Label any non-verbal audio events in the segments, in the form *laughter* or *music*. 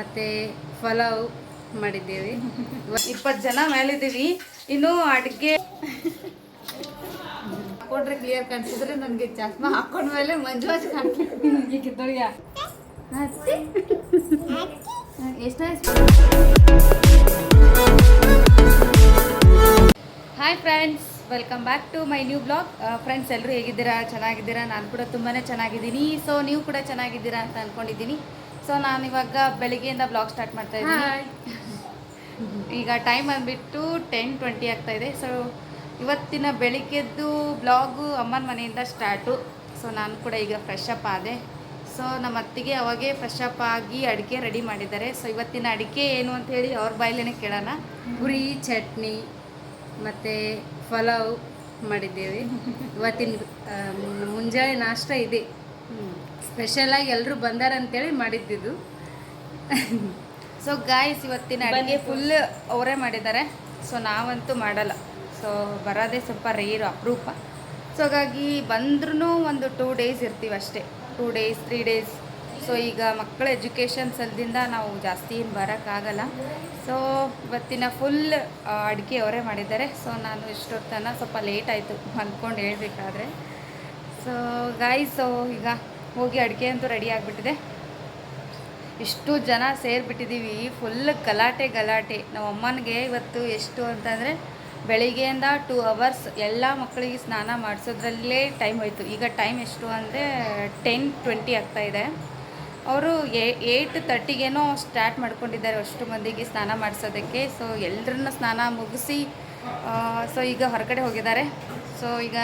ಮತ್ತು ಪಲಾವ್ ಮಾಡಿದ್ದೀವಿ. ಇಪ್ಪತ್ತು ಜನ ಮೇಲಿದ್ದೀವಿ. ಇನ್ನು ಅಡುಗೆ ಹಾಕೊಂಡ್ರೆ ಕ್ಲಿಯರ್ ಕಾಣಿಸಿದ್ರೆ ನನಗೆ ಚಸ್ಮಾ ಹಾಕೊಂಡ್ಮೇಲೆ ಮಂಜು ಮಂಜು ಕಾಣ್ತಿದ್ದವ್ರಿಗೆ ಎಷ್ಟಾಯ್ತು hi friends welcome back to my new blog friends ಎಲ್ಲರೂ ಹೇಗಿದ್ದೀರಾ? ಚೆನ್ನಾಗಿದ್ದೀರಾ? ನಾನು ಕೂಡ ತುಂಬಾ ಚೆನ್ನಾಗಿದ್ದೀನಿ. ಸೊ ನೀವು ಕೂಡ ಚೆನ್ನಾಗಿದ್ದೀರಾ ಅಂತ ಅಂದ್ಕೊಂಡಿದ್ದೀನಿ ಸೊ ನಾನು ಇವಾಗ ಬೆಳಿಗ್ಗೆಯಿಂದ ಬ್ಲಾಗ್ ಸ್ಟಾರ್ಟ್ ಮಾಡ್ತಾ ಇದ್ದೀನಿ. ಈಗ ಟೈಮ್ ಬಂದುಬಿಟ್ಟು ಟೆನ್ ಟ್ವೆಂಟಿ ಆಗ್ತಾ ಇದೆ. ಸೊ ಇವತ್ತಿನ ಬೆಳಿಗ್ಗೆದ್ದು ಬ್ಲಾಗು ಅಮ್ಮನ ಮನೆಯಿಂದ ಸ್ಟಾರ್ಟು ಸೊ ನಾನು ಕೂಡ ಈಗ ಫ್ರೆಶ್ ಅಪ್ ಆದೆ. ಸೊ ನಮ್ಮ ಅತ್ತಿಗೆ ಅವಾಗೆ ಫ್ರೆಶ್ ಅಪ್ ಆಗಿ ಅಡುಗೆ ರೆಡಿ ಮಾಡಿದ್ದಾರೆ. ಸೊ ಇವತ್ತಿನ ಅಡುಗೆ ಏನು ಅಂತ ಹೇಳಿ ಅವ್ರ ಬಾಯಲ್ಲೇ ಕೇಳೋಣ. ಪುರಿ ಚಟ್ನಿ ಮತ್ತು ಪಲಾವ್ ಮಾಡಿದ್ದೇವೆ. ಇವತ್ತಿನ ಮುಂಜಾನೆ ನಾಷ್ಟ ಇದೆ. ಸ್ಪೆಷಲಾಗಿ ಎಲ್ಲರೂ ಬಂದಾರಂತೇಳಿ ಮಾಡಿದ್ದಿದ್ದು. ಸೊ ಗಾಯ್ಸ್ ಇವತ್ತಿನ ಅಡುಗೆ ಫುಲ್ ಅವರೇ ಮಾಡಿದ್ದಾರೆ. ಸೊ ನಾವಂತೂ ಮಾಡಲ್ಲ. ಸೊ ಬರೋದೇ ಸ್ವಲ್ಪ ರೇರು ಅಪರೂಪ. ಸೊ ಹಾಗಾಗಿ ಬಂದ್ರೂ ಒಂದು ಟೂ ಡೇಸ್ ಇರ್ತೀವಿ ಅಷ್ಟೇ. Two days three days so ಈಗ ಮಕ್ಕಳ ಎಜುಕೇಷನ್ ಸಲದಿಂದ ನಾವು ಜಾಸ್ತಿ ಏನು ಬರೋಕ್ಕಾಗಲ್ಲ ಸೊ ಇವತ್ತಿನ ಫುಲ್ ಅಡುಗೆ ಅವರೇ ಮಾಡಿದ್ದಾರೆ. ಸೊ ನಾನು ಇಷ್ಟೊತ್ತನ ಸ್ವಲ್ಪ ಲೇಟ್ ಆಯಿತು ಅಂದ್ಕೊಂಡು ಹೇಳಬೇಕಾದ್ರೆ. ಸೊ ಗಾಯ್ಸ್ ಸೊ ಈಗ ಹೋಗಿ ಅಡುಗೆ ಅಂತೂ ರೆಡಿ ಆಗಿಬಿಟ್ಟಿದೆ. ಇಷ್ಟು ಜನ ಸೇರಿಬಿಟ್ಟಿದ್ದೀವಿ ಫುಲ್ ಗಲಾಟೆ ಗಲಾಟೆ. ನಮ್ಮ ಅಮ್ಮನಿಗೆ ಇವತ್ತು ಎಷ್ಟು ಅಂತಂದರೆ ಬೆಳಿಗ್ಗೆಯಿಂದ ಟೂ ಅವರ್ಸ್ ಎಲ್ಲ ಮಕ್ಕಳಿಗೆ ಸ್ನಾನ ಮಾಡಿಸೋದ್ರಲ್ಲೇ ಟೈಮ್ ಹೋಯಿತು. ಈಗ ಟೈಮ್ ಎಷ್ಟು ಅಂದರೆ ಟೆನ್ ಟ್ವೆಂಟಿ ಆಗ್ತಾ ಇದೆ. ಅವರು ಏಯ್ಟ್ ತರ್ಟಿಗೇನೋ ಸ್ಟಾರ್ಟ್ ಮಾಡ್ಕೊಂಡಿದ್ದಾರೆ ಅಷ್ಟು ಮಂದಿಗೆ ಸ್ನಾನ ಮಾಡಿಸೋದಕ್ಕೆ. ಸೊ ಎಲ್ಲರನ್ನ ಸ್ನಾನ ಮುಗಿಸಿ ಸೊ ಈಗ ಹೊರಗಡೆ ಹೋಗಿದ್ದಾರೆ. ಸೊ ಈಗ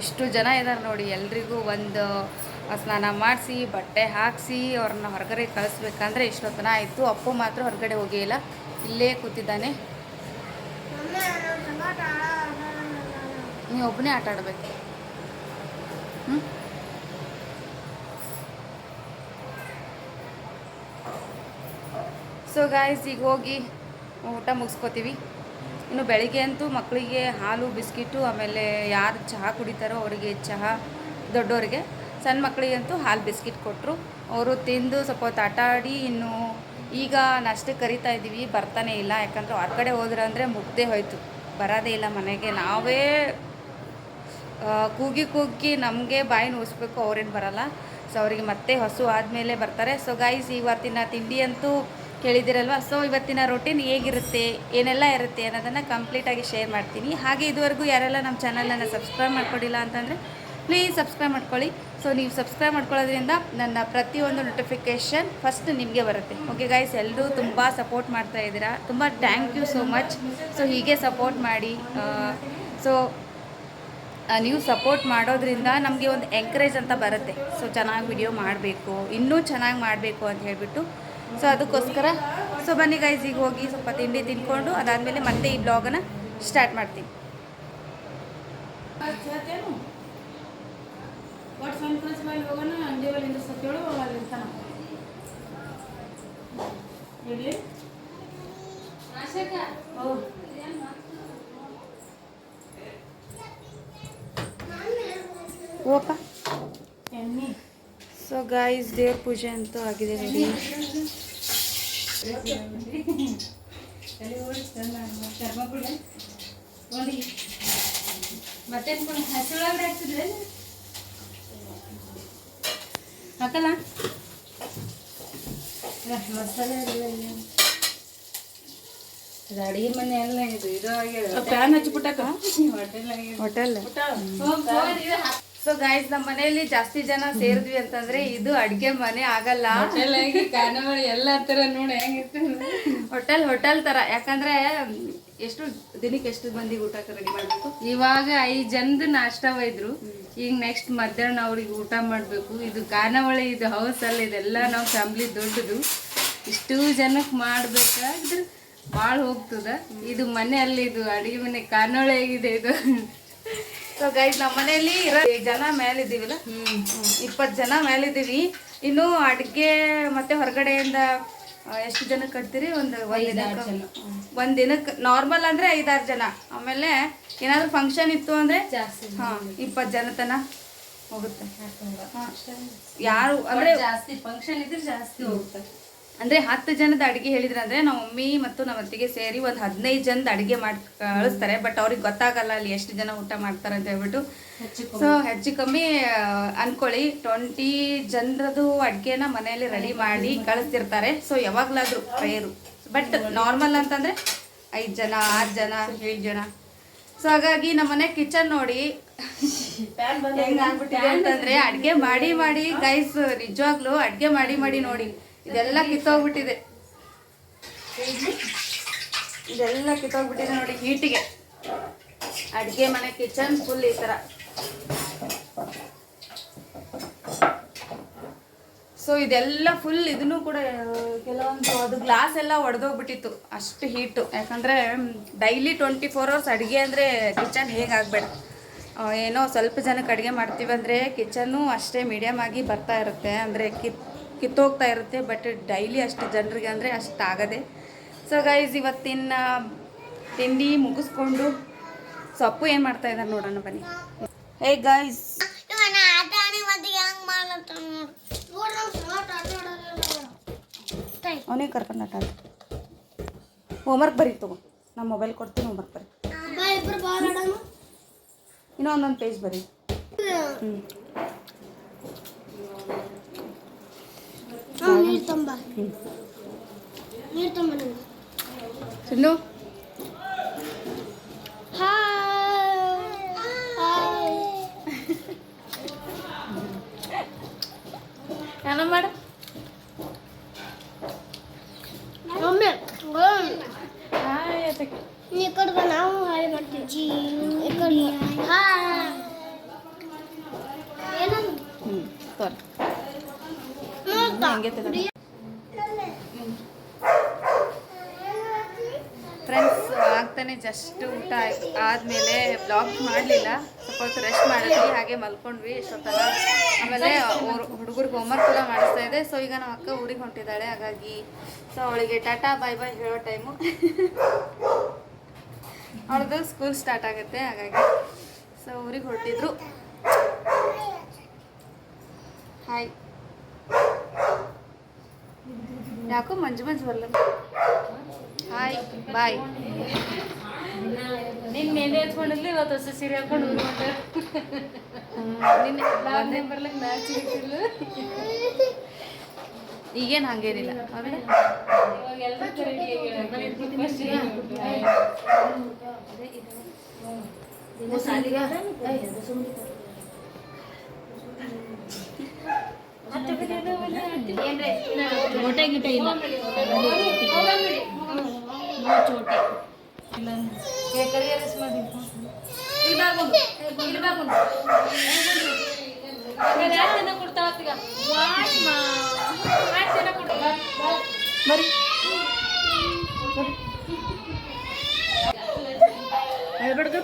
ಇಷ್ಟು ಜನ ಇದ್ದಾರೆ ನೋಡಿ, ಎಲ್ರಿಗೂ ಒಂದು ಸ್ನಾನ ಮಾಡಿಸಿ, ಬಟ್ಟೆ ಹಾಕಿಸಿ, ಅವ್ರನ್ನ ಹೊರಗಡೆ ಕಳಿಸ್ಬೇಕಂದ್ರೆ ಇಷ್ಟೊತ್ತನ ಆಯಿತು. ಅಪ್ಪು ಮಾತ್ರ ಹೊರಗಡೆ ಹೋಗಿಲ್ಲ ಇಲ್ಲೇ ಕೂತಿದ್ದಾನೆ. ನೀವು ಒಬ್ಬನೇ ಆಟ ಆಡಬೇಕು. ಸೊ ಗಾಯ್ಸ್ ಈಗ ಹೋಗಿ ಊಟ ಮುಗಿಸ್ಕೋತೀವಿ. ಇನ್ನು ಬೆಳಿಗ್ಗೆ ಅಂತೂ ಮಕ್ಕಳಿಗೆ ಹಾಲು, ಬಿಸ್ಕಿಟು, ಆಮೇಲೆ ಯಾರು ಚಹಾ ಕುಡಿತಾರೋ ಅವರಿಗೆ ಚಹಾ ದೊಡ್ಡವರಿಗೆ ಸಣ್ಣ ಮಕ್ಕಳಿಗಂತೂ ಹಾಲು, ಬಿಸ್ಕಿಟ್ ಕೊಟ್ಟರು ಅವರು ತಿಂದು ಸ್ವಲ್ಪ ಹೊತ್ತು ಆಟ ಆಡಿ ಇನ್ನು ಈಗ ನಾಷ್ಟಕ್ಕೆ ಕರಿತಾ ಇದ್ದೀವಿ, ಬರ್ತಾನೆ ಇಲ್ಲ. ಯಾಕಂದ್ರೆ ಹೊರಗಡೆ ಹೋದ್ರೆ ಅಂದರೆ ಮುಗ್ದೇ ಹೋಯಿತು. ಬರೋದೇ ಇಲ್ಲ ಮನೆಗೆ. ನಾವೇ ಕೂಗಿ ಕೂಗಿ ನಮಗೆ ಬಾಯಿ ಉಳಿಸ್ಬೇಕು ಅವ್ರೇನು ಬರಲ್ಲ. ಸೊ ಅವರಿಗೆ ಮತ್ತೆ ಹಸು ಆದಮೇಲೆ ಬರ್ತಾರೆ. ಸೊ ಗೈಸ್ ಇವತ್ತಿನ ತಿಂಡಿ ಅಂತೂ ಕೇಳಿದಿರಲ್ವ ಸೊ ಇವತ್ತಿನ ರೊಟೀನ್ ಹೇಗಿರುತ್ತೆ, ಏನೆಲ್ಲ ಇರುತ್ತೆ ಅನ್ನೋದನ್ನು ಕಂಪ್ಲೀಟಾಗಿ ಶೇರ್ ಮಾಡ್ತೀನಿ. ಹಾಗೆ ಇದುವರೆಗೂ ಯಾರೆಲ್ಲ ನಮ್ಮ ಚಾನಲನ್ನು ಸಬ್ಸ್ಕ್ರೈಬ್ ಮಾಡ್ಕೊಂಡಿಲ್ಲ ಅಂತಂದರೆ ಪ್ಲೀಸ್ ಸಬ್ಸ್ಕ್ರೈಬ್ ಮಾಡ್ಕೊಳ್ಳಿ. ಸೊ ನೀವು ಸಬ್ಸ್ಕ್ರೈಬ್ ಮಾಡ್ಕೊಳ್ಳೋದ್ರಿಂದ ನನ್ನ ಪ್ರತಿಯೊಂದು ನೋಟಿಫಿಕೇಷನ್ ಫಸ್ಟ್ ನಿಮಗೆ ಬರುತ್ತೆ. ಓಕೆ ಗೈಸ್ ಎಲ್ಲರೂ ತುಂಬ ಸಪೋರ್ಟ್ ಮಾಡ್ತಾ ಇದ್ದೀರಾ? ತುಂಬ thank you so much so ಹೀಗೆ ಸಪೋರ್ಟ್ ಮಾಡಿ ಸೊ ನೀವು ಸಪೋರ್ಟ್ ಮಾಡೋದ್ರಿಂದ ನಮಗೆ ಒಂದು ಎಂಕರೇಜ್ ಅಂತ ಬರುತ್ತೆ. ಸೊ ಚೆನ್ನಾಗಿ ವಿಡಿಯೋ ಮಾಡಬೇಕು, ಇನ್ನೂ ಚೆನ್ನಾಗಿ ಮಾಡಬೇಕು ಅಂತ ಹೇಳ್ಬಿಟ್ಟು ಸೊ ಅದಕ್ಕೋಸ್ಕರ ಸೊ ಬನ್ನಿ ಗೈಸ್ ಈಗ ಹೋಗಿ ಸ್ವಲ್ಪ ತಿಂಡಿ ತಿನ್ಕೊಂಡು ಅದಾದಮೇಲೆ ಮತ್ತೆ ಈ ಬ್ಲಾಗನ್ನು ಸ್ಟಾರ್ಟ್ ಮಾಡ್ತೀನಿ. ಓಪ ಸೊ ಗಾಯ್ಸ್ ದೇವ್ರ ಪೂಜೆ ಅಂತೂ ಆಗಿದೆ ಹಾಕ್ತಿದ್ರೆ ಹಾಕಲ್ಲ ಮಸಾಲೆ ಅಡಿಗೆ ಮನೆ ಎಲ್ಲ ಇದು ಇದು ಪ್ಯಾನ್ ಹಚ್ಚಿಬಿಟ್ಟಾಕ? ಹೋಟೆಲ್. ಸೊ ಗಾಯ್ಸ್ ನಮ್ಮ ಮನೆಯಲ್ಲಿ ಜಾಸ್ತಿ ಜನ ಸೇರಿದ್ವಿ ಅಂತಂದ್ರೆ ಇದು ಅಡ್ಗೆ ಮನೆ ಆಗಲ್ಲ. ಕಾನವಳಿ ಎಲ್ಲ ತರ ನೋಡಿ ಹೆಂಗಿತ್ತು ಹೋಟೆಲ್ ಹೋಟೆಲ್ ತರ. ಯಾಕಂದ್ರೆ ಎಷ್ಟು ದಿನಕ್ಕೆ ಎಷ್ಟು ಮಂದಿಗೆ ಊಟ ರೆಡಿ ಮಾಡ್ಬೇಕು? ಇವಾಗ ಐದು ಜನದ ನಾಷ್ಟ ಒಯ್ದ್ರು. ಈಗ ನೆಕ್ಸ್ಟ್ ಮಧ್ಯಾಹ್ನ ಅವ್ರಿಗೆ ಊಟ ಮಾಡ್ಬೇಕು. ಇದು ಖಾನಾವಳಿ ಇದು ಹೌಸ್ ಅಲ್ಲ ಇದೆಲ್ಲ ನಾವು ಫ್ಯಾಮಿಲಿ ದೊಡ್ಡದು. ಇಷ್ಟು ಜನಕ್ಕೆ ಮಾಡ್ಬೇಕಾದ್ರೆ ಭಾಳ ಹೋಗ್ತದ. ಇದು ಮನೆ ಅಲ್ಲಿ ಇದು ಅಡಿಗೆ ಮನೆ ಖಾನಾವಳಿ ಆಗಿದೆ ಇದು. ಸೊ ಗೈಸ್ ನಮ್ಮ ಮನೆಯಲ್ಲಿ ಇರೋ ಜನ ಮೇಲಿದ್ದೀವಲ್ಲ? ಇಪ್ಪತ್ತು ಜನ ಮೇಲಿದ್ದೀವಿ. ಇನ್ನು ಅಡುಗೆ ಮತ್ತೆ ಹೊರಗಡೆಯಿಂದ ಎಷ್ಟು ಜನ ಕಟ್ತೀರಿ? ಒಂದು ಒಂದು ದಿನಕ್ಕೆ ನಾರ್ಮಲ್ ಅಂದರೆ ಐದಾರು ಜನ. ಆಮೇಲೆ ಏನಾದರೂ ಫಂಕ್ಷನ್ ಇತ್ತು ಅಂದರೆ ಜಾಸ್ತಿ ಹಾಂ ಇಪ್ಪತ್ತು ಜನ ತನ ಹೋಗುತ್ತೆ. ಯಾರು ಅಂದ್ರೆ ಜಾಸ್ತಿ ಫಂಕ್ಷನ್ ಇದ್ರೆ ಜಾಸ್ತಿ ಹೋಗ್ತಾರೆ ಅಂದ್ರೆ ಹತ್ತು ಜನದ ಅಡುಗೆ ಹೇಳಿದ್ರೆ ಅಂದ್ರೆ ನಮ್ಮ ಮಮ್ಮಿ ಮತ್ತು ನಮ್ಮ ಅತ್ತಿಗೆ ಸೇರಿ ಒಂದು ಹದಿನೈದು ಜನದ ಅಡುಗೆ ಮಾಡಿ ಕಳಿಸ್ತಾರೆ ಬಟ್ ಅವ್ರಿಗೆ ಗೊತ್ತಾಗಲ್ಲ ಅಲ್ಲಿ ಎಷ್ಟು ಜನ ಊಟ ಮಾಡ್ತಾರೆ ಅಂತ ಹೇಳ್ಬಿಟ್ಟು. ಸೊ ಹೆಚ್ಚು ಕಮ್ಮಿ ಅಂದ್ಕೊಳ್ಳಿ ಅನ್ಕೊಳ್ಳಿ. ಟ್ವೆಂಟಿ ಜನರದು ಅಡುಗೆನ ಮನೆಯಲ್ಲಿ ರೆಡಿ ಮಾಡಿ ಕಳಿಸ್ತಿರ್ತಾರೆ. ಸೊ ಯಾವಾಗಲಾದರೂ ರೇರು ಬಟ್ ನಾರ್ಮಲ್ ಅಂತಂದ್ರೆ ಐದು ಜನ ಆರು ಜನ ಏಳು ಜನ. ಸೊ ಹಾಗಾಗಿ ನಮ್ಮ ಮನೆ ಕಿಚನ್ ನೋಡಿ ಹೆಂಗ್ ಆಗ್ಬಿಟ್ಟಿದೆ ಅಂತಂದ್ರೆ ಅಡ್ಗೆ ಮಾಡಿ ಮಾಡಿ ಗೈಸ್ ನಿಜವಾಗ್ಲೂ ಅಡ್ಗೆ ಮಾಡಿ ಮಾಡಿ ನೋಡಿ. ಇದೆಲ್ಲ ಕಿತ್ತೋಗ್ಬಿಟ್ಟಿದೆ. ಇದೆಲ್ಲ ಕಿತ್ತೋಗ್ಬಿಟ್ಟಿದೆ ನೋಡಿ ಹೀಟಿಗೆ. ಅಡಿಗೆ ಮನೆ, ಕಿಚನ್ ಫುಲ್ ಈ ತರ. ಸೊ ಇದೆಲ್ಲ ಫುಲ್ ಇದನ್ನು ಕೂಡ ಕೆಲವೊಂದು ಅದು ಗ್ಲಾಸ್ ಎಲ್ಲ ಒಡೆದೋಗ್ಬಿಟ್ಟಿತ್ತು. ಅಷ್ಟು ಹೀಟು ಯಾಕಂದರೆ ಡೈಲಿ ಟ್ವೆಂಟಿ ಫೋರ್ ಅವರ್ಸ್ ಅಡುಗೆ ಅಂದರೆ ಕಿಚನ್ ಹೇಗಾಗಬೇಡ ಏನೋ ಸ್ವಲ್ಪ ಜನಕ್ಕೆ ಅಡುಗೆ ಮಾಡ್ತೀವಿ ಅಂದರೆ ಕಿಚನ್ನು ಅಷ್ಟೇ ಮೀಡಿಯಮ್ ಆಗಿ ಬರ್ತಾ ಇರುತ್ತೆ. ಅಂದರೆ ಕಿತ್ ಕಿತ್ತೋಗ್ತಾ ಇರುತ್ತೆ ಬಟ್ ಡೈಲಿ ಅಷ್ಟು ಜನರಿಗೆ ಅಂದರೆ ಅಷ್ಟು ಆಗದೆ ಸೊ ಗೈಸ್ ಇವತ್ತಿನ ತಿಂಡಿ ಮುಗಿಸ್ಕೊಂಡು ಸೊಪ್ಪು ಏನು ಮಾಡ್ತಾ ಇದ್ದಾರೆ ನೋಡೋಣ ಬನ್ನಿ. ಹೇ ಗೈಸ್ ಅವನೇ ಕರ್ಕೊಂಡು ಆಟ ಹೋಮ್ವರ್ಕ್ ಬರೀ ತಗೋ. ನಮ್ಮ ಮೊಬೈಲ್ ಕೊಡ್ತೀನಿ ಹೋಮ್ವರ್ಕ್ ಬರೀ. ಇನ್ನೊಂದೊಂದು ಇನ್ನೂ ಒಂದೊಂದು ಪೇಜ್ ಬರೀ. ಹ್ಞೂ ನೀರು ತುಂಬ. ನೀರು ತುಂಬ ಚಿನ್ನು ಹಾಯ್ ಏನೋ ಮಾಡು ಮಮ್ಮಿ ಹಾಯ್ ಅದಕ್ಕೆ ಈ ಕಡೆ ಬಾ, ನಾವು ಹಾಯ್ ಮಾಡ್ತೀವಿ ಜೀ ಈ ಕಡೆ ಬಾ. ಹಾಯ್ ಏನದು ಹ್ಞೂ ತೋರಿ ನೋಡ್ತಾ ಹಂಗೆ ತಿನ್ನೋದು ಫ್ರೆಂಡ್ಸ್ ಆಗ್ತಾನೆ ಜಸ್ಟ್ ಊಟ ಆಯ್ತು ಆದಮೇಲೆ ಬ್ಲಾಗ್ ಮಾಡಲಿಲ್ಲ ಸ್ವಲ್ಪ ಹೊತ್ತು ರೆಸ್ಟ್ ಮಾಡಿದ್ವಿ ಹಾಗೆ ಮಲ್ಕೊಂಡ್ವಿ ಎಷ್ಟೊತ್ತಲ್ಲ ಆಮೇಲೆ ಹುಡುಗರಿಗೆ ಹೋಮ್ವರ್ಕ್ ಕೂಡ ಮಾಡಿಸ್ತಾ ಇದೆ. ಸೊ ಈಗ ನಮ್ಮ ಅಕ್ಕ ಊರಿಗೆ ಹೊಂಟಿದ್ದಾಳೆ ಹಾಗಾಗಿ ಸೊ, ಅವಳಿಗೆ ಟಾಟಾ ಬಾಯ್ ಬಾಯ್ ಹೇಳೋ ಟೈಮು ಅವಳದು ಸ್ಕೂಲ್ ಸ್ಟಾರ್ಟ್ ಆಗುತ್ತೆ. ಹಾಗಾಗಿ ಸೊ, ಊರಿಗೆ ಹೊರಟಿದ್ರು ಹಾಯ್ ಯಾಕೋ ಮಂಜು ಮಂಜು ಬರಲ್ಲ ಹಾಯ್ ಬಾಯ್ ನಿನ್ ನೆನೆ ಎತ್ಕೊಂಡಿರ್ಲಿ ಇವತ್ತು ಹೊಸ ಸೀರೆ ಹಾಕೊಂಡು ನಿನ್ನೆ ಬರ್ಲಕ್ ಮ್ಯಾಚ್ ಸಿಗ್ತಿಲ್ಲ ಈಗೇನು ಹಂಗೇನಿಲ್ಲ ಆಮೇಲೆ ಇವಾಗ ಎಲ್ಲರೂ ರೆಡಿ ಗೋಟೆ ಗಿಟ ಇಲ್ಲ ಚೋಟೆ ಬರಿ ಹೇಳ್ಬಿಡ್ದು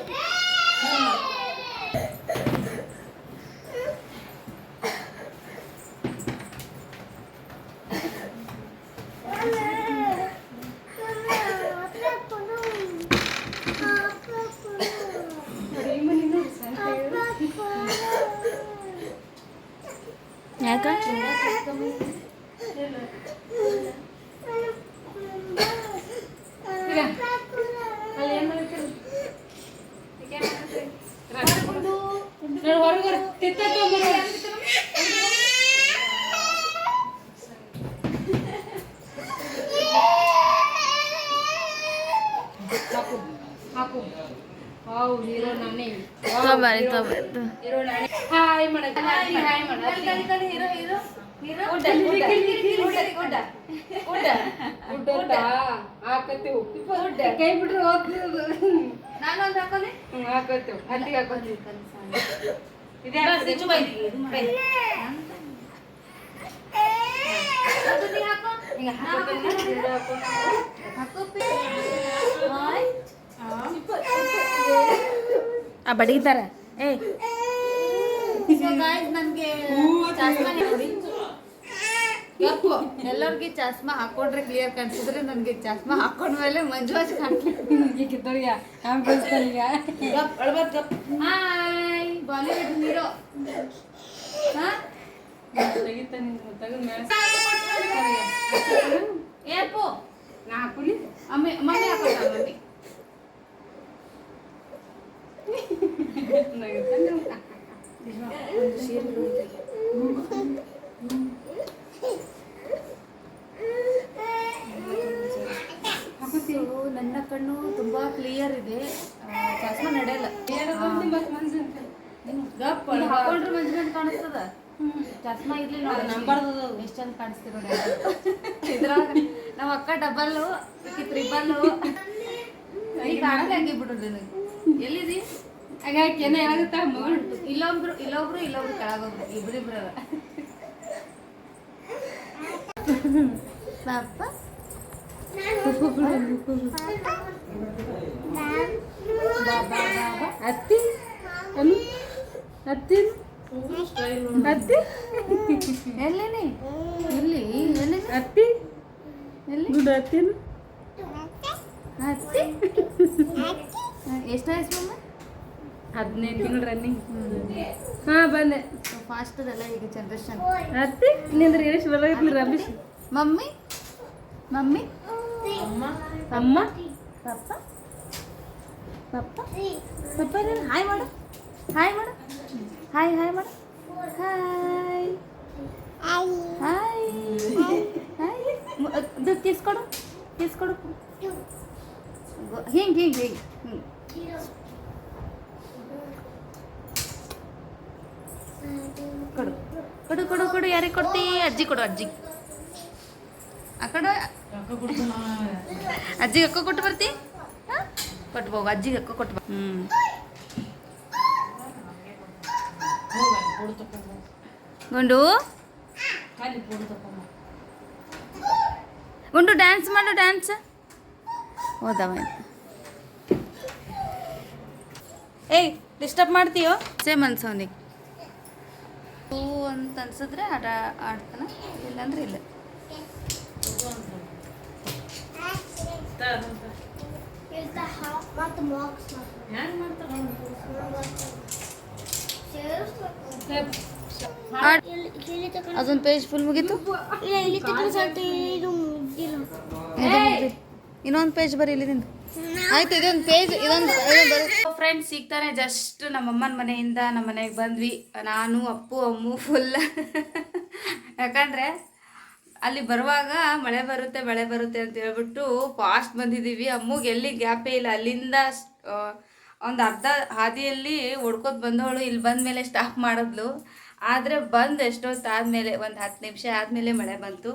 ಯಾಕ ಹೊರಗೆ ತಿತ್ತ ಹಾಕು ತಗೊಬರಿ ತಗೊಬರಿ ಹೀರೋ ನಾನೇ ಕೈ ಬಿಟ್ರೆ ಓದ್ತಿರೋದು ನಾನೊಂದು ಹಾಕೋನೆ ಹ್ಞೂ ಹಾಕತ್ತೀವಿ ಅಲ್ಲಿಗೆ ಹಾಕೋತೀವಿ ಇದೇ ಆ ಬಡಗಿತಾರ ಏ. ನನಗೆ ಎಲ್ಲರಿಗೆ ಚಸ್ಮಾ ಹಾಕೊಂಡ್ರೆ ಕ್ಲಿಯರ್ ಕಾಣಿಸಿದ್ರೆ ನನಗೆ ಚಸ್ಮಾ ಹಾಕೊಂಡ್ಮೇಲೆ ಮೇಲೆ ಮಂಜು ಕಾಣ್ತೀನಿ ಕಿತ್ತೋಳಿಯ ಕಾನ್ಫರೆನ್ಸ್ ಈಗ. ಗಪ್ ಅಳ್ಬಾರ್ದು ಮಮ್ಮಿ ಹಾಯ್ ಬಾಲಿವುಡ್ ಹೀರೋ ಹಾ ತೆಗಿತ ನಿಂದು ತೆಗೆದು ಮ್ಯಾಲ ಏಪು ನಾ ಹಾಕುಲಿ ಅಮ್ಮಿ ಮಮ್ಮಿ ಹಾಕೋಣ ಮಮ್ಮಿ ನಗಿತ ನೀವು ಇದು ನನ್ನ ಕಣ್ಣು ತುಂಬಾ ಕ್ಲಿಯರ್ ಇದೆ. ಚಸ್ಮ ನಡೆಯಲ್ಲ. ಹಾಕೊಂಡ್ರೆ ಮಂಜು ಮಂಜು ಕಾಣಿಸ್ತದ? ಚಸ್ಮಾ ಇರ್ಲಿ ನೋಡಿ. ನಂಬರ್ದು ಎಷ್ಟು ಚಂದ ಕಾಣಿಸ್ತಿರೋ ಇದ್ರ ಇದ್ರಾಗ ನಮ್ಮ ಅಕ್ಕ ಡಬಲ್ ಟ್ರಿಪಲ್ ತ್ರಿಬಲ್ಲು ಈಗ ಕಾಣಲ್ಲ ಹಂಗೆ ಬಿಡೋದು ನನಗೆ. ಎಲ್ಲಿದಿ? ಹಾಗಾಗಿ ಏನೇ ಆಗುತ್ತಾ ಮಗಳು ಇಲ್ಲೊಬ್ರು ಇಲ್ಲೊಬ್ರು ಇಲ್ಲೊಬ್ರು ಕೆಳಗೊಬ್ರು ಇಬ್ರಿಬ್ರು ಪಾಪ. ಅತ್ತಿ? ಅನು? ಅತ್ತಿ? ಅತ್ತಿ? ಎಲ್ಲಿನಿ? ಎಲ್ಲಿ ಎಲ್ಲಿ ಅತ್ತಿ? ಎಲ್ಲಿ? ಗುಡ್ ಅತ್ತಿನ ಹತ್ತಿ ಎಷ್ಟು ವಯಸ್ಸು ಮಮ್ಮ ಹದಿನೈದು ತಿಂಗಳು ರನ್ನಿಂಗ್ ಹಾ ಬಂದೆ. ಫಾಸ್ಟ್ ಅದಲ್ಲ ಈಗ ಜನ್ರೇಷನ್ ಅತ್ತಿ ನಿಂದ್ರೆ ಎಷ್ಟು ಬರಾಗಿರ್ಲಿ ರಮೇಶ್. ಮಮ್ಮಿ? ಮಮ್ಮಿ? ಅಮ್ಮ? ಪಪ್ಪ? ಪಪ್ಪ? ಪಪ್ಪ ಹಾಯ್ ಮಾಡು ಹಾಯ್ ಮಾಡು ಹಾಯ್ ಹಾಯ್ ಮಾಡು ಹಾಯ್ ಹಾಯ್ ಹಾಯ್ ಇದು ಕಿಸ್ ಕೊಡು ಕಿಸ್ ಕೊಡು ಹಿಂಗೆ ಹಿಂಗೆ ಹಿಂಗೆ ಹಿಂಗೆ ಕೊಡು ಕೊಡು ಕೊಡು ಕೊಡು ಯಾರಿಗೆ ಕೊಡ್ತಿ ಅಜ್ಜಿ ಕೊಡು ಅಜ್ಜಿ ಆ ಕಡೆ ಅಜ್ಜಿಗೆ ಅಕ್ಕ ಕೊಟ್ಟು ಬರ್ತಿ ಹಾ? ಕೊಟ್ಟು ಹೋಗು ಅಜ್ಜಿಗೆ ಅಕ್ಕ ಕೊಟ್ಟು ಬಾ ಹ್ಞೂ ಗುಂಡು ಗುಂಡು ಡ್ಯಾನ್ಸ್ ಮಾಡು ಡ್ಯಾನ್ಸ್ ಹೋದವ ಏಯ್ ಡಿಸ್ಟರ್ಬ್ ಮಾಡ್ತೀಯೋ? ಸೇಮ್ ಅನ್ಸ ಅವನಿಗೆ ಹೂ ಅಂತ ಅನ್ಸಿದ್ರೆ ಆಟ ಆಡ್ತಾನೆ ಇಲ್ಲಾಂದ್ರೆ ಇಲ್ಲ. ಅದೊಂದು ಪೇಜ್ ಫುಲ್ ಮುಗೀತು? ಇನ್ನೊಂದು ಪೇಜ್ ಬರೀ ಇಲ್ಲಿಂದ ಆಯ್ತು, ಇದೊಂದು ಪೇಜ್ ಇದೊಂದು ಫ್ರೆಂಡ್ಸ್ ಸಿಗ್ತಾನೆ ಜಸ್ಟ್ ನಮ್ಮ ಅಮ್ಮನ ಮನೆಯಿಂದ ನಮ್ಮ ಮನೆಗೆ ಬಂದ್ವಿ. ನಾನು, ಅಪ್ಪು, ಅಮ್ಮು ಫುಲ್ ಯಾಕಂದ್ರೆ ಅಲ್ಲಿ ಬರುವಾಗ ಮಳೆ ಬರುತ್ತೆ ಮಳೆ ಬರುತ್ತೆ ಅಂತ ಹೇಳ್ಬಿಟ್ಟು ಫಾಸ್ಟ್ ಬಂದಿದ್ದೀವಿ. ಅಮ್ಮಗೆ ಎಲ್ಲಿ ಗ್ಯಾಪೇ ಇಲ್ಲ. ಅಲ್ಲಿಂದ ಒಂದು ಅರ್ಧ ಹಾದಿಯಲ್ಲಿ ಹೊಡ್ಕೊತ ಬಂದವಳು. ಇಲ್ಲಿ ಬಂದ ಮೇಲೆ ಸ್ಟಾಪ್ ಮಾಡಿದ್ಲು. ಆದರೆ ಬಂದು ಎಷ್ಟೊತ್ತಾದಮೇಲೆ, ಒಂದು ಹತ್ತು ನಿಮಿಷ ಆದಮೇಲೆ ಮಳೆ ಬಂತು.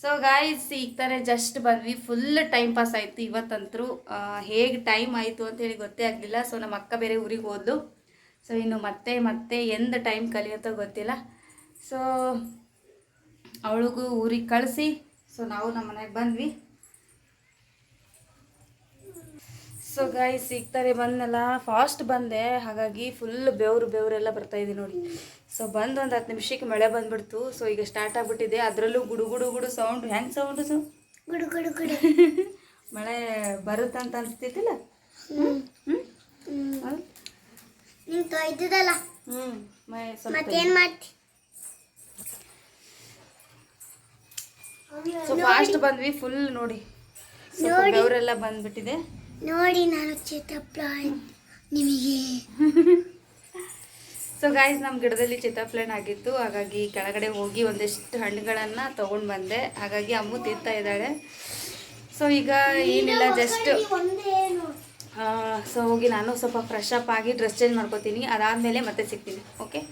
ಸೊ ಗಾಯ್ಸ್ ಈಗ ತಾನೇ ಜಸ್ಟ್ ಬಂದ್ವಿ. ಫುಲ್ ಟೈಮ್ ಪಾಸ್ ಆಯಿತು ಇವತ್ತಂತರೂ. ಹೇಗೆ ಟೈಮ್ ಆಯಿತು ಅಂತೇಳಿ ಗೊತ್ತೇ ಆಗಲಿಲ್ಲ. ಸೊ ನಮ್ಮ ಅಕ್ಕ ಬೇರೆ ಊರಿಗೆ ಹೋದ್ಲು. ಸೊ ಇನ್ನು ಮತ್ತೆ ಮತ್ತೆ ಎಂದ ಟೈಮ್ ಕಲಿಯುತ್ತೋ ಗೊತ್ತಿಲ್ಲ. ಸೊ ಅವಳಿಗೂ ಊರಿಗೆ ಕಳಿಸಿ. ಸೊ ನಾವು ನಮ್ಮ ಮನೆಗೆ ಬಂದ್ವಿ. ಸೊ ಗಾಯ್ಸ್ ಸಿಗ್ತಾರೆ ಬಂದನಲ್ಲ? ಫಾಸ್ಟ್ ಬಂದೆ. ಹಾಗಾಗಿ ಫುಲ್ ಬೆವರು ಬೆವರೆಲ್ಲ ಬರ್ತಾ ಇದೆ ನೋಡಿ. ಸೊ ಬಂದು ಒಂದು ಹತ್ತು ನಿಮಿಷಕ್ಕೆ ಮಳೆ ಬಂದ್ಬಿಡ್ತು. ಸೊ ಈಗ ಸ್ಟಾರ್ಟ್ ಆಗ್ಬಿಟ್ಟಿದೆ. ಅದರಲ್ಲೂ ಗುಡು ಗುಡು ಗುಡು ಸೌಂಡ್ ಹೆಂಗೆ ಸೌಂಡ್ ಸೊ ಗುಡು ಗುಡು ಗುಡು. *laughs* ಮಳೆ ಬರುತ್ತಂತ ಅನ್ಸ್ತಿತ್ತಿಲ್ಲ? ಸೊ ಫಾಸ್ಟ್ ಬಂದ್ವಿ. ಫುಲ್ ನೋಡಿ. ಬೆವರೆಲ್ಲ ಬಂದ್ಬಿಟ್ಟಿದೆ. ನೋಡಿ ನಾನು ಚಿತ್ತಪ್ಪ ನಿಮಗೆ. ಸೊ ಗಾಯ್ಸ್ ನಮ್ಮ ಗಿಡದಲ್ಲಿ ಚಿತ್ತಾಪ್ಲನ್ ಆಗಿತ್ತು. ಹಾಗಾಗಿ ಕೆಳಗಡೆ ಹೋಗಿ ಒಂದಿಷ್ಟು ಹಣ್ಣುಗಳನ್ನು ತೊಗೊಂಡು ಬಂದೆ. ಹಾಗಾಗಿ ಅಮ್ಮು ತಿಂತಾ ಇದ್ದಾಳೆ. ಸೊ ಈಗ ಏನಿಲ್ಲ ಜಸ್ಟ್ ಸೊ ಹೋಗಿ ನಾನು ಸ್ವಲ್ಪ ಫ್ರೆಶ್ ಅಪ್ ಆಗಿ ಡ್ರೆಸ್ ಚೇಂಜ್ ಮಾಡ್ಕೋತೀನಿ. ಅದಾದಮೇಲೆ ಮತ್ತೆ ಸಿಗ್ತೀನಿ. ಓಕೆ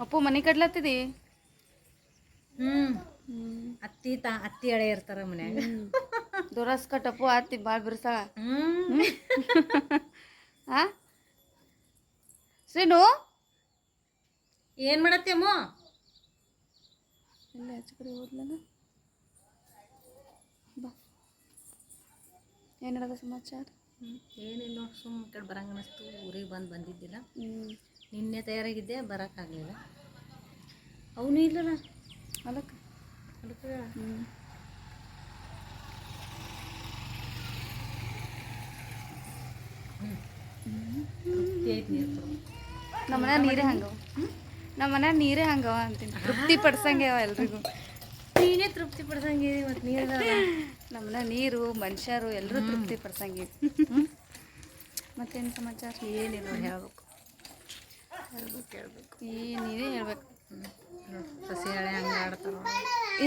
ಅಪ್ಪು ಮನೆ ಕಡ್ಲತ್ತಿದಿ ಹ್ಮ್. ಅತ್ತಿ ತಾ ಅತ್ತಿ ಎಳೆ ಇರ್ತಾರ ಮನ್ಯಾಗ. ದೊರಸ್ ಕಟ್ಟಪ್ಪು ಅತ್ತಿ ಭಾಳ ಬಿರ್ಸಾಳ. ಹ್ಮ್. *laughs* ಹಾ ಶ್ರೀನು? ಏನ್ ಮಾಡತ್ತೇಮೋ ಇಲ್ಲ ಆಚೆ ಕಡೆ ಹೋದ್ಲನ ಬಾ. ಏನದ ಸಮಾಚಾರ? ಏನಿಲ್ಲ ಸುಮ್ಮ ಕಡೆ ಬರಂಗ ಅನಿಸ್ತು. ಊರಿಗೆ ಬಂದು ಬಂದಿದ್ದಿಲ್ಲ. ಹ್ಞೂ ನಿನ್ನೆ ತಯಾರಾಗಿದ್ದೆ ಬರೋಕ್ಕಾಗಲಿಲ್ಲ. ಅವನು ಇಲ್ಲಲ್ಲ? ಅದಕ್ಕೆ. ನಮ್ಮನೆ ನೀರೇ ಹಂಗವ? ನಮ್ಮನೆ ನೀರೇ ಹಂಗವ ಅಂತೀನಿ. ತೃಪ್ತಿ ಪಡ್ಸಂಗ್ಯವ ಎಲ್ರಿಗೂ. ನೀನೇ ತೃಪ್ತಿ ಪಡ್ಸಂಗೆ ಮತ್ತು ನೀರು ನಮ್ಮನೆ ನೀರು ಮನುಷ್ಯರು ಎಲ್ಲರೂ ತೃಪ್ತಿ ಪಡ್ಸಂಗೆ *laughs* ಮತ್ತೇನು ಸಮಾಚಾರ? ಏನಿಲ್ಲ ಹೇಳ್ಬೇಕು. ಹೇಳ್ಬೇಕು ಹೇಳ್ಬೇಕು ಈ ನೀವೇ ಹೇಳ್ಬೇಕು. ಸಸಿ ಹಳೆ ಹಂಗೆ ಆಡ್ತಾರ.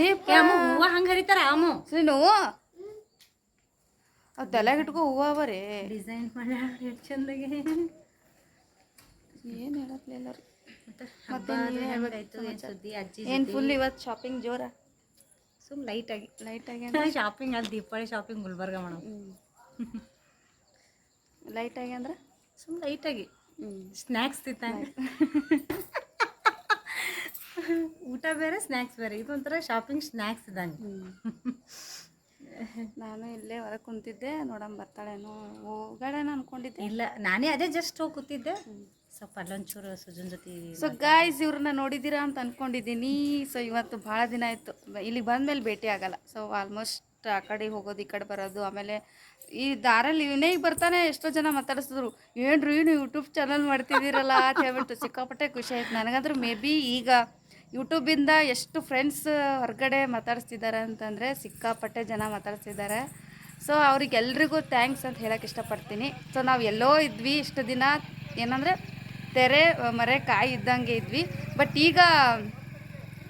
ಏ ಅಮ್ಮ ಹೂವ ಹಂಗೆ ಹರಿತಾರ ಅಮ್ಮ. ಸುಮ್ಮ ನೋವು ಆ ತಲೆಗೆ ಇಟ್ಕೋ ಹೂವು ಅವರೇ. ಡಿಸೈನ್ ಮಾಡಿ ಎಷ್ಟು ಚಂದಾಗೆ. ಏನು ಹೇಳಕ್ಲಿಲ್ಲ ರೀ ಮತ್ತೆ ಏನು ಫುಲ್ ಇವತ್ತು ಶಾಪಿಂಗ್ ಜೋರ? ಸುಮ್ ಲೈಟಾಗಿ ಲೈಟಾಗಿ ಶಾಪಿಂಗ್ ಅಲ್ಲಿ ದೀಪಾವಳಿ ಶಾಪಿಂಗ್ ಗುಲ್ಬರ್ಗ ಮಾಡೋ ಲೈಟಾಗಿ ಅಂದ್ರೆ? ಸುಮ್ ಲೈಟಾಗಿ ಸ್ನ್ಯಾಕ್ಸ್ ತಿಂತಾನೆ. *laughs* ಊಟ ಬೇರೆ ಸ್ನ್ಯಾಕ್ಸ್ ಬೇರೆ. ಇದೊಂಥರ ಶಾಪಿಂಗ್ ಸ್ನ್ಯಾಕ್ಸ್ ಇದ್ದಂಗೆ. ನಾನು ಇಲ್ಲೇ ಹೊರಗೆ ಕುಂತಿದ್ದೆ ನೋಡಮ್ ಬರ್ತಾಳೇನೋ ಹೋಗಡೇನ ಅನ್ಕೊಂಡಿದ್ದೆ. ಇಲ್ಲ ನಾನೇ ಅದೇ ಜಸ್ಟ್ ಹೋಗಿ ಕೂತಿದ್ದೆ. ಸ್ವಲ್ಪ ಅಲ್ಲೊಂಚೂರು ಸುಜನ್ ಜೊತೆ ಸೊ ಗಾಯ್ಸ್ ಇವ್ರನ್ನ ನೋಡಿದ್ದೀರಾ ಅಂತ ಅನ್ಕೊಂಡಿದ್ದೀನಿ. ಸೊ ಇವತ್ತು ಭಾಳ ದಿನ ಆಯಿತು. ಇಲ್ಲಿಗೆ ಬಂದಮೇಲೆ ಭೇಟಿ ಆಗಲ್ಲ. ಸೊ ಆಲ್ಮೋಸ್ಟ್ ಆ ಕಡೆ ಹೋಗೋದು, ಈ ಕಡೆ ಬರೋದು, ಆಮೇಲೆ ಈ ದಾರಲ್ಲಿ ಈಗ ಬರ್ತಾನೆ, ಎಷ್ಟೋ ಜನ ಮಾತಾಡಿಸಿದ್ರು, ಏನ್ರಿ ನೀವು ಯೂಟ್ಯೂಬ್ ಚಾನಲ್ ಮಾಡ್ತಿದ್ದೀರಲ್ಲ ಅಂತ ಹೇಳ್ಬಿಟ್ಟು ಸಿಕ್ಕಾಪಟ್ಟೆ ಖುಷಿ ಆಯ್ತು. ನನಗಂದ್ರೆ ಮೇ ಬಿ ಈಗ ಯೂಟ್ಯೂಬಿಂದ ಎಷ್ಟು ಫ್ರೆಂಡ್ಸ್ ಹೊರಗಡೆ ಮಾತಾಡಿಸ್ತಿದ್ದಾರೆ ಅಂತಂದರೆ ಸಿಕ್ಕಾಪಟ್ಟೆ ಜನ ಮಾತಾಡ್ತಿದ್ದಾರೆ ಸೊ ಅವ್ರಿಗೆಲ್ರಿಗೂ ಥ್ಯಾಂಕ್ಸ್ ಅಂತ ಹೇಳೋಕ್ಕೆ ಇಷ್ಟಪಡ್ತೀನಿ. ಸೊ ನಾವು ಎಲ್ಲೋ ಇದ್ವಿ ಇಷ್ಟು ದಿನ, ಏನಂದರೆ ತೆರೆ, ಮರೆ ಕಾಯಿ ಇದ್ದಂಗೆ ಇದ್ವಿ. ಬಟ್ ಈಗ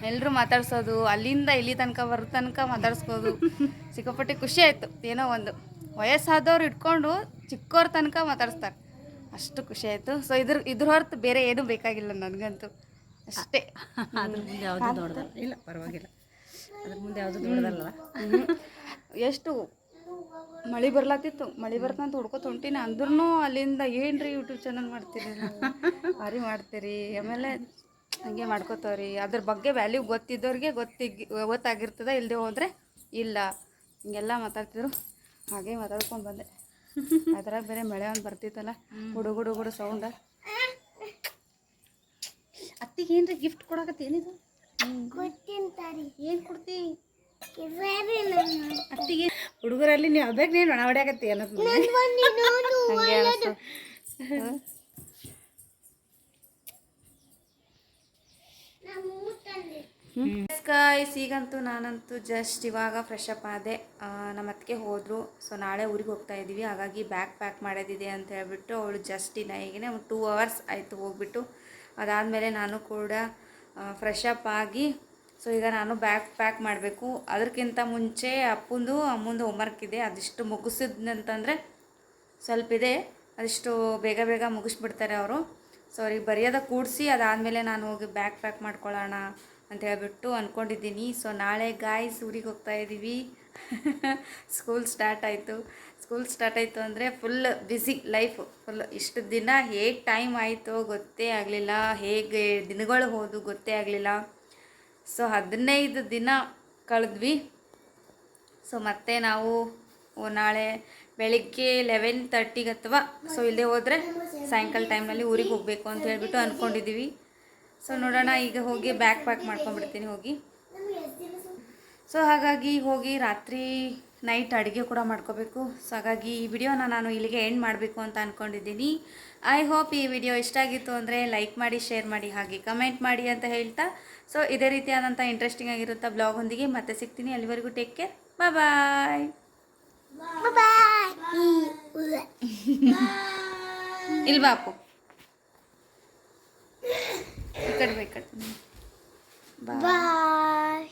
ಎಲ್ಲರೂ ಮಾತಾಡ್ಸೋದು ಅಲ್ಲಿಂದ ಇಲ್ಲಿ ತನಕ ಬರೋ ತನಕ ಮಾತಾಡ್ಸ್ಬೋದು. *laughs* ಸಿಕ್ಕಾಪಟ್ಟೆ ಖುಷಿ ಆಯಿತು. ಏನೋ ಒಂದು ವಯಸ್ಸಾದವ್ರು ಇಟ್ಕೊಂಡು ಚಿಕ್ಕವ್ರ ತನಕ ಮಾತಾಡಿಸ್ತಾರೆ. ಅಷ್ಟು ಖುಷಿ ಆಯಿತು. ಸೊ ಇದ್ರ ಇದ್ರ ಹೊರತು ಬೇರೆ ಏನೂ ಬೇಕಾಗಿಲ್ಲ ನನಗಂತೂ. ಅಷ್ಟೇ. *laughs* ಅದ್ರ ಮುಂದೆ ಯಾವುದು ದೊಡ್ಡದಲ್ಲ? ಇಲ್ಲ ಪರವಾಗಿಲ್ಲ. ಅದ್ರ ಮುಂದೆ ಯಾವುದು ದೊಡ್ಡದಲ್ಲ ಎಷ್ಟು ಮಳೆ ಬರ್ಲಾತಿತ್ತು. ಮಳೆ ಬರ್ತಂತ ಹುಡ್ಕೋತ ಹೊಂಟೀನಿ. ಅಂದ್ರೂ ಅಲ್ಲಿಂದ ಏನ್ರಿ ಯೂಟ್ಯೂಬ್ ಚಾನಲ್ ಮಾಡ್ತೀರಿ? ಭಾರಿ ಮಾಡ್ತೀರಿ. ಆಮೇಲೆ ಹಂಗೆ ಮಾಡ್ಕೋತಾವ್ರಿ. ಅದ್ರ ಬಗ್ಗೆ ವ್ಯಾಲ್ಯೂ ಗೊತ್ತಿದ್ದವ್ರಿಗೆ ಗೊತ್ತಿಗ್ ಗೊತ್ತಾಗಿರ್ತದ ಇಲ್ಲದೆ ಹೋದರೆ ಇಲ್ಲ. ಹಿಂಗೆಲ್ಲ ಮಾತಾಡ್ತಿದ್ರು. ಹಾಗೆ ಮಾತಾಡ್ಕೊಂಡು ಬಂದೆ. ಅದ್ರಾಗ ಬೇರೆ ಮಳೆ ಒಂದು ಬರ್ತಿತ್ತಲ್ಲ ಗುಡು ಗುಡು ಸೌಂಡ ಅತ್ತಿಗೆ ಏನ್ರಿ ಗಿಫ್ಟ್ ಕೊಡಕತ್ತಿ ಏನಿದು? ಏನು ಕೊಡ್ತಿ? ಅತ್ತಿಗೆ ಹುಡುಗರಲ್ಲಿ ನೀವು ಅದಕ್ಕೆ ನೀನು ಒಣ ಹೊಡ್ಯಾಕತ್ತಿ ಅನ್ನೋದು ಅನಿಸ್ತು ಈಗಂತೂ ನಾನಂತೂ ಜಸ್ಟ್ ಇವಾಗ ಫ್ರೆಶ್ ಅಪ್ ಆದೆ. ನಮ್ಮ ಅತ್ತಿಗೆ ಹೋದರು. ಸೊ ನಾಳೆ ಊರಿಗೆ ಹೋಗ್ತಾ ಇದ್ದೀವಿ ಹಾಗಾಗಿ ಬ್ಯಾಗ್ ಪ್ಯಾಕ್ ಮಾಡೋದಿದೆ ಅಂತ ಹೇಳ್ಬಿಟ್ಟು ಅವಳು ಜಸ್ಟ್ ಇನ್ನ ಈಗಿನ ಒಂದು ಟೂ ಅವರ್ಸ್ ಆಯಿತು ಹೋಗ್ಬಿಟ್ಟು. ಅದಾದಮೇಲೆ ನಾನು ಕೂಡ ಫ್ರೆಶ್ ಅಪ್ ಆಗಿ ಸೊ ಈಗ ನಾನು ಬ್ಯಾಗ್ ಪ್ಯಾಕ್ ಮಾಡಬೇಕು. ಅದಕ್ಕಿಂತ ಮುಂಚೆ ಅಪ್ಪಂದು, ಅಮ್ಮಂದು ಹೋಮ್ವರ್ಕ್ ಇದೆ. ಅದಿಷ್ಟು ಮುಗಿಸಿದ್ನಂತಂದರೆ ಸ್ವಲ್ಪ ಇದೆ. ಅದಿಷ್ಟು ಬೇಗ ಬೇಗ ಮುಗಿಸ್ಬಿಡ್ತಾರೆ ಅವರು. ಸೊ ಅವ್ರಿಗೆ ಬರೆಯೋದ ಕೂಡಿಸಿ, ಅದಾದಮೇಲೆ ನಾನು ಹೋಗಿ ಬ್ಯಾಗ್ ಪ್ಯಾಕ್ ಮಾಡ್ಕೊಳ್ಳೋಣ. ಅಂತ ಹೇಳ್ಬಿಟ್ಟು ಅಂದ್ಕೊಂಡಿದ್ದೀನಿ ಸೊ ನಾಳೆ ಗಾಯ್ಸ್ ಊರಿಗೆ ಹೋಗ್ತಾ ಇದ್ದೀವಿ ಸ್ಕೂಲ್ ಸ್ಟಾರ್ಟ್ ಆಯಿತು. ಸ್ಕೂಲ್ ಸ್ಟಾರ್ಟ್ ಆಯಿತು ಅಂದರೆ ಫುಲ್ ಬ್ಯುಸಿ ಲೈಫ್ ಫುಲ್ ಇಷ್ಟು ದಿನ ಹೇಗೆ ಟೈಮ್ ಆಯಿತು ಗೊತ್ತೇ ಆಗಲಿಲ್ಲ. ಹೇಗೆ ದಿನಗಳು ಹೋದು ಗೊತ್ತೇ ಆಗಲಿಲ್ಲ. ಸೊ ಹದಿನೈದು ದಿನ ಕಳೆದ್ವಿ. ಸೊ ಮತ್ತೆ ನಾವು ನಾಳೆ ಬೆಳಿಗ್ಗೆ ಲೆವೆನ್ ತರ್ಟಿಗೆ ಅಥವಾ ಸೊ ಇಲ್ಲದೆ ಹೋದರೆ ಸಾಯಂಕಾಲ ಟೈಮ್ನಲ್ಲಿ ಊರಿಗೆ ಹೋಗಬೇಕು ಅಂತ ಹೇಳಿಬಿಟ್ಟು ಅಂದ್ಕೊಂಡಿದ್ದೀವಿ ಸೊ ನೋಡೋಣ ಈಗ ಹೋಗಿ ಬ್ಯಾಗ್ ಪ್ಯಾಕ್ ಮಾಡ್ಕೊಂಡ್ಬಿಡ್ತೀನಿ ಹೋಗಿ. ಸೊ ಹಾಗಾಗಿ ಹೋಗಿ ರಾತ್ರಿ ನೈಟ್ ಅಡುಗೆ ಕೂಡ ಮಾಡ್ಕೋಬೇಕು. ಸೊ ಹಾಗಾಗಿ ಈ ವಿಡಿಯೋನ ನಾನು ಇಲ್ಲಿಗೆ ಎಂಡ್ ಮಾಡಬೇಕು ಅಂತ ಅಂದ್ಕೊಂಡಿದ್ದೀನಿ ಐ ಹೋಪ್ ಈ ವಿಡಿಯೋ ಇಷ್ಟ ಆಗಿತ್ತು ಅಂದರೆ ಲೈಕ್ ಮಾಡಿ ಶೇರ್ ಮಾಡಿ ಹಾಗೆ ಕಮೆಂಟ್ ಮಾಡಿ ಅಂತ ಹೇಳ್ತಾ. ಸೊ ಇದೇ ರೀತಿಯಾದಂಥ ಇಂಟ್ರೆಸ್ಟಿಂಗ್ ಆಗಿರುತ್ತಾ ಬ್ಲಾಗ್ ಹೊಂದಿಗೆ ಮತ್ತೆ ಸಿಗ್ತೀನಿ. ಅಲ್ಲಿವರೆಗೂ ಟೇಕ್ ಕೇರ್ ಬಾಯ್ ಬಾಯ್ ಇಲ್ವಾ ಈ *laughs* ಕಟ್ಬೇಕು. ಬಾಯ್